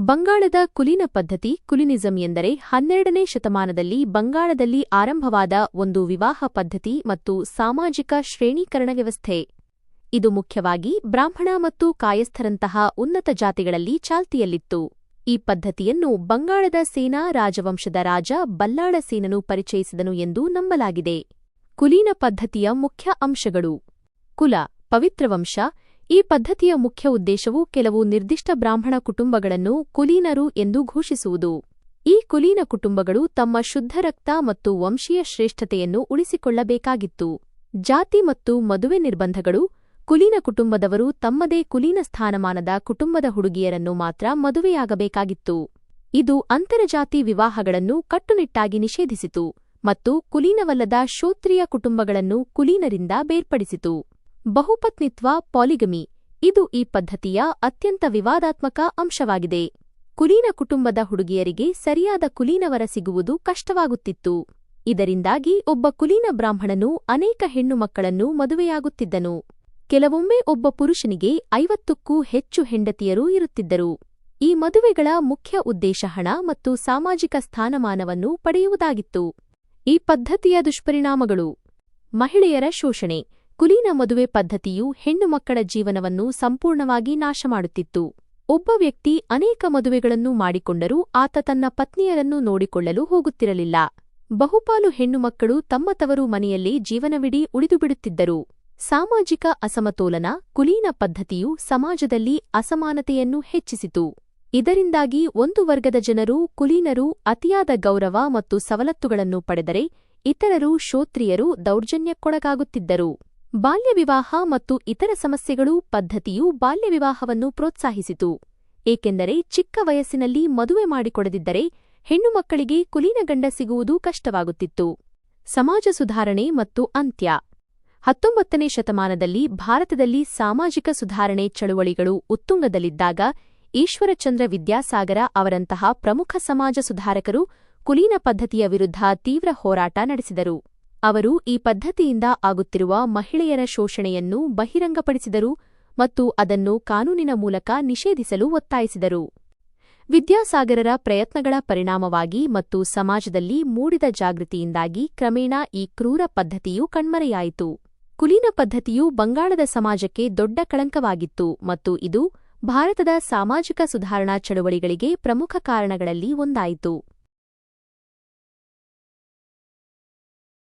ಬಂಗಾಳದ ಕುಲೀನ ಪದ್ಧತಿ ಕುಲಿನಿಸಂ ಎಂದರೆ ಹನ್ನೆರಡನೇ ಶತಮಾನದಲ್ಲಿ ಬಂಗಾಳದಲ್ಲಿ ಆರಂಭವಾದ ಒಂದು ವಿವಾಹ ಪದ್ಧತಿ ಮತ್ತು ಸಾಮಾಜಿಕ ಶ್ರೇಣೀಕರಣ ವ್ಯವಸ್ಥೆ. ಇದು ಮುಖ್ಯವಾಗಿ ಬ್ರಾಹ್ಮಣ ಮತ್ತು ಕಾಯಸ್ಥರಂತಹ ಉನ್ನತ ಜಾತಿಗಳಲ್ಲಿ ಚಾಲ್ತಿಯಲ್ಲಿತ್ತು. ಈ ಪದ್ಧತಿಯನ್ನು ಬಂಗಾಳದ ಸೇನಾ ರಾಜವಂಶದ ರಾಜ ಬಲ್ಲಾಳ ಸೇನನು ಪರಿಚಯಿಸಿದನು ಎಂದು ನಂಬಲಾಗಿದೆ. ಕುಲೀನ ಪದ್ಧತಿಯ ಮುಖ್ಯ ಅಂಶಗಳು. ಕುಲ, ಪವಿತ್ರ ವಂಶ ಈ ಪದ್ಧತಿಯ ಮುಖ್ಯ ಉದ್ದೇಶವು ಕೆಲವು ನಿರ್ದಿಷ್ಟ ಬ್ರಾಹ್ಮಣ ಕುಟುಂಬಗಳನ್ನು ಕುಲೀನರು ಎಂದು ಘೋಷಿಸುವುದು. ಈ ಕುಲೀನ ಕುಟುಂಬಗಳು ತಮ್ಮ ಶುದ್ಧ ರಕ್ತ ಮತ್ತು ವಂಶೀಯ ಶ್ರೇಷ್ಠತೆಯನ್ನು ಉಳಿಸಿಕೊಳ್ಳಬೇಕಾಗಿತ್ತು. ಜಾತಿ ಮತ್ತು ಮದುವೆ ನಿರ್ಬಂಧಗಳು, ಕುಲೀನ ಕುಟುಂಬದವರು ತಮ್ಮದೇ ಕುಲೀನ ಸ್ಥಾನಮಾನದ ಕುಟುಂಬದ ಹುಡುಗಿಯರನ್ನು ಮಾತ್ರ ಮದುವೆಯಾಗಬೇಕಾಗಿತ್ತು. ಇದು ಅಂತರಜಾತಿ ವಿವಾಹಗಳನ್ನು ಕಟ್ಟುನಿಟ್ಟಾಗಿ ನಿಷೇಧಿಸಿತು ಮತ್ತು ಕುಲೀನವಲ್ಲದ ಶೋತ್ರಿಯ ಕುಟುಂಬಗಳನ್ನು ಕುಲೀನರಿಂದ ಬೇರ್ಪಡಿಸಿತು. ಬಹುಪತ್ನಿತ್ವ ಪಾಲಿಗಮಿ. ಇದು ಈ ಪದ್ಧತಿಯ ಅತ್ಯಂತ ವಿವಾದಾತ್ಮಕ ಅಂಶವಾಗಿದೆ. ಕುಲೀನ ಕುಟುಂಬದ ಹುಡುಗಿಯರಿಗೆ ಸರಿಯಾದ ಕುಲೀನವರ ಸಿಗುವುದು ಕಷ್ಟವಾಗುತ್ತಿತ್ತು. ಇದರಿಂದಾಗಿ ಒಬ್ಬ ಕುಲೀನ ಬ್ರಾಹ್ಮಣನು ಅನೇಕ ಹೆಣ್ಣು ಮಕ್ಕಳನ್ನು ಮದುವೆಯಾಗುತ್ತಿದ್ದನು. ಕೆಲವೊಮ್ಮೆ ಒಬ್ಬ ಪುರುಷನಿಗೆ ಐವತ್ತಕ್ಕೂ ಹೆಚ್ಚು ಹೆಂಡತಿಯರೂ ಇರುತ್ತಿದ್ದರು. ಈ ಮದುವೆಗಳ ಮುಖ್ಯ ಉದ್ದೇಶ ಹಣ ಮತ್ತು ಸಾಮಾಜಿಕ ಸ್ಥಾನಮಾನವನ್ನು ಪಡೆಯುವುದಾಗಿತ್ತು. ಈ ಪದ್ಧತಿಯ ದುಷ್ಪರಿಣಾಮಗಳು. ಮಹಿಳೆಯರ ಶೋಷಣೆ. ಕುಲೀನ ಮದುವೆ ಪದ್ಧತಿಯು ಹೆಣ್ಣು ಮಕ್ಕಳ ಜೀವನವನ್ನು ಸಂಪೂರ್ಣವಾಗಿ ನಾಶಮಾಡುತ್ತಿತ್ತು. ಒಬ್ಬ ವ್ಯಕ್ತಿ ಅನೇಕ ಮದುವೆಗಳನ್ನು ಮಾಡಿಕೊಂಡರೂ ಆತ ತನ್ನ ಪತ್ನಿಯರನ್ನು ನೋಡಿಕೊಳ್ಳಲು ಹೋಗುತ್ತಿರಲಿಲ್ಲ. ಬಹುಪಾಲು ಹೆಣ್ಣುಮಕ್ಕಳು ತಮ್ಮ ತವರು ಮನೆಯಲ್ಲಿ ಜೀವನವಿಡೀ ಉಳಿದುಬಿಡುತ್ತಿದ್ದರು. ಸಾಮಾಜಿಕ ಅಸಮತೋಲನ, ಕುಲೀನ ಪದ್ಧತಿಯು ಸಮಾಜದಲ್ಲಿ ಅಸಮಾನತೆಯನ್ನು ಹೆಚ್ಚಿಸಿತು. ಇದರಿಂದಾಗಿ ಒಂದು ವರ್ಗದ ಜನರು ಕುಲೀನರು, ಅತಿಯಾದ ಗೌರವ ಮತ್ತು ಸವಲತ್ತುಗಳನ್ನು ಪಡೆದರೆ ಇತರರು ಶೋತ್ರಿಯರು ದೌರ್ಜನ್ಯಕ್ಕೊಳಗಾಗುತ್ತಿದ್ದರು. ಬಾಲ್ಯವಿವಾಹ ಮತ್ತು ಇತರ ಸಮಸ್ಯೆಗಳು ಪದ್ಧತಿಯು ಬಾಲ್ಯವಿವಾಹವನ್ನು ಪ್ರೋತ್ಸಾಹಿಸಿತು. ಏಕೆಂದರೆ ಚಿಕ್ಕ ವಯಸ್ಸಿನಲ್ಲಿ ಮದುವೆ ಮಾಡಿಕೊಡದಿದ್ದರೆ ಹೆಣ್ಣುಮಕ್ಕಳಿಗೆ ಕುಲೀನ ಗಂಡ ಸಿಗುವುದು ಕಷ್ಟವಾಗುತ್ತಿತ್ತು. ಸಮಾಜ ಸುಧಾರಣೆ ಮತ್ತು ಅಂತ್ಯ. ಹತ್ತೊಂಬತ್ತನೇ ಶತಮಾನದಲ್ಲಿ ಭಾರತದಲ್ಲಿ ಸಾಮಾಜಿಕ ಸುಧಾರಣೆ ಚಳುವಳಿಗಳು ಉತ್ತುಂಗದಲ್ಲಿದ್ದಾಗ ಈಶ್ವರಚಂದ್ರ ವಿದ್ಯಾಸಾಗರ ಅವರಂತಹ ಪ್ರಮುಖ ಸಮಾಜ ಸುಧಾರಕರು ಕುಲೀನ ಪದ್ಧತಿಯ ವಿರುದ್ಧ ತೀವ್ರ ಹೋರಾಟ ನಡೆಸಿದರು. ಅವರು ಈ ಪದ್ಧತಿಯಿಂದ ಆಗುತ್ತಿರುವ ಮಹಿಳೆಯರ ಶೋಷಣೆಯನ್ನು ಬಹಿರಂಗಪಡಿಸಿದರು ಮತ್ತು ಅದನ್ನು ಕಾನೂನಿನ ಮೂಲಕ ನಿಷೇಧಿಸಲು ಒತ್ತಾಯಿಸಿದರು. ವಿದ್ಯಾಸಾಗರರ ಪ್ರಯತ್ನಗಳ ಪರಿಣಾಮವಾಗಿ ಮತ್ತು ಸಮಾಜದಲ್ಲಿ ಮೂಡಿದ ಜಾಗೃತಿಯಿಂದಾಗಿ ಕ್ರಮೇಣ ಈ ಕ್ರೂರ ಪದ್ಧತಿಯು ಕಣ್ಮರೆಯಾಯಿತು. ಕುಲೀನ ಪದ್ಧತಿಯು ಬಂಗಾಳದ ಸಮಾಜಕ್ಕೆ ದೊಡ್ಡ ಕಳಂಕವಾಗಿತ್ತು ಮತ್ತು ಇದು ಭಾರತದ ಸಾಮಾಜಿಕ ಸುಧಾರಣಾ ಚಳುವಳಿಗಳಿಗೆ ಪ್ರಮುಖ ಕಾರಣಗಳಲ್ಲಿ ಒಂದಾಯಿತು.